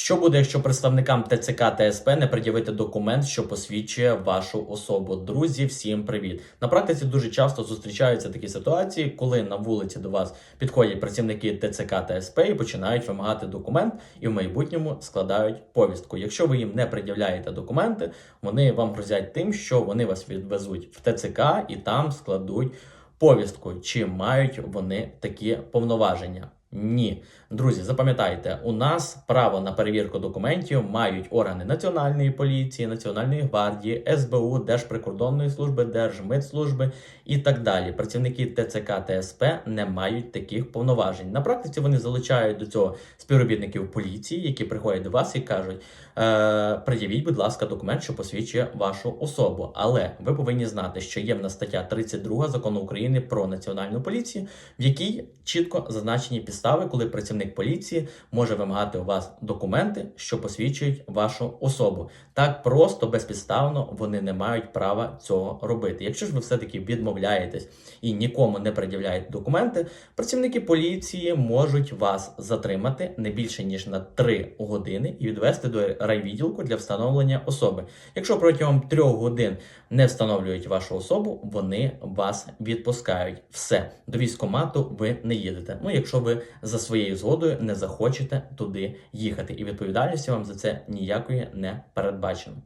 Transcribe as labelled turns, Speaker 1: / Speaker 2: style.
Speaker 1: Що буде, якщо представникам ТЦК та СП не пред'явити документ, що посвідчує вашу особу? Друзі, всім привіт! На практиці дуже часто зустрічаються такі ситуації, коли на вулиці до вас підходять працівники ТЦК та СП і починають вимагати документ, і в майбутньому складають повістку. Якщо ви їм не пред'являєте документи, вони вам грозять тим, що вони вас відвезуть в ТЦК і там складуть повістку. Чи мають вони такі повноваження? Ні, друзі, запам'ятайте, у нас право на перевірку документів мають органи Національної поліції, Національної гвардії, СБУ, Держприкордонної служби, Держмитслужби і так далі. Працівники ТЦК та СП не мають таких повноважень. На практиці вони залучають до цього співробітників поліції, які приходять до вас і кажуть: е, пред'явіть, будь ласка, документ, що посвідчує вашу особу. Але ви повинні знати, що є в нас стаття 32 закону України про національну поліцію, в якій чітко зазначені підстави, коли працівник поліції може вимагати у вас документи, що посвідчують вашу особу. Так просто безпідставно вони не мають права цього робити. Якщо ж ви все-таки відмовляєтесь і нікому не пред'являєте документи, працівники поліції можуть вас затримати не більше ніж на 3 години і відвести до райвідділку для встановлення особи. Якщо протягом 3 годин не встановлюють вашу особу, вони вас відпускають. Все до військкомату ви не їдете. Ну, якщо ви за своєю згодою не захочете туди їхати, і відповідальності вам за це ніякої не передбачено.